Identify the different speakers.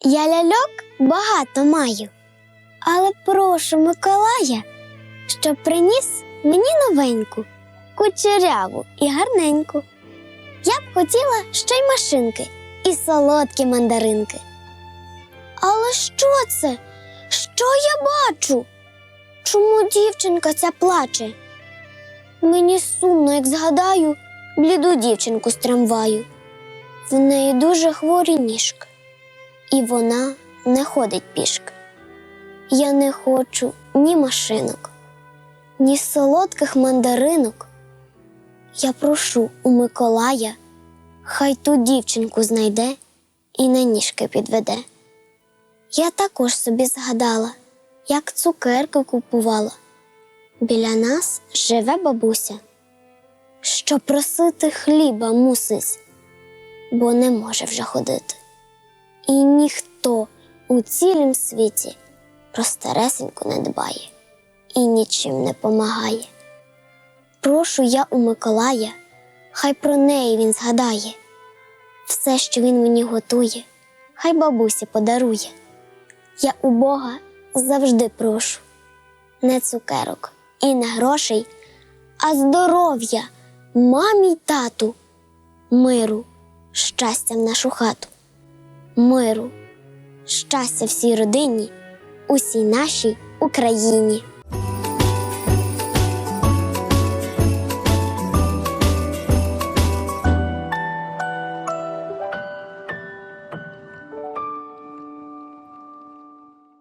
Speaker 1: Я ляльок багато маю, але прошу Миколая, щоб приніс мені новеньку, кучеряву і гарненьку. Я б хотіла ще й машинки і солодкі мандаринки. Але що це? Що я бачу? Чому дівчинка ця плаче? Мені сумно, як згадаю бліду дівчинку з трамваю. В неї дуже хворі ніжки, і вона не ходить пішки. Я не хочу ні машинок, ні солодких мандаринок. Я прошу у Миколая, хай ту дівчинку знайде і на ніжки підведе. Я також собі згадала, як цукерки купувала. Біля нас живе бабуся, що просити хліба мусить, бо не може вже ходити. І ніхто у цілім світі про старесеньку не дбає і нічим не помагає. Прошу я у Миколая, хай про неї він згадає. Все, що він мені готує, хай бабусі подарує. Я у Бога завжди прошу не цукерок і не грошей, а здоров'я мамі й тату, миру, щастя в нашу хату, миру, щастя всій родині, усій нашій Україні.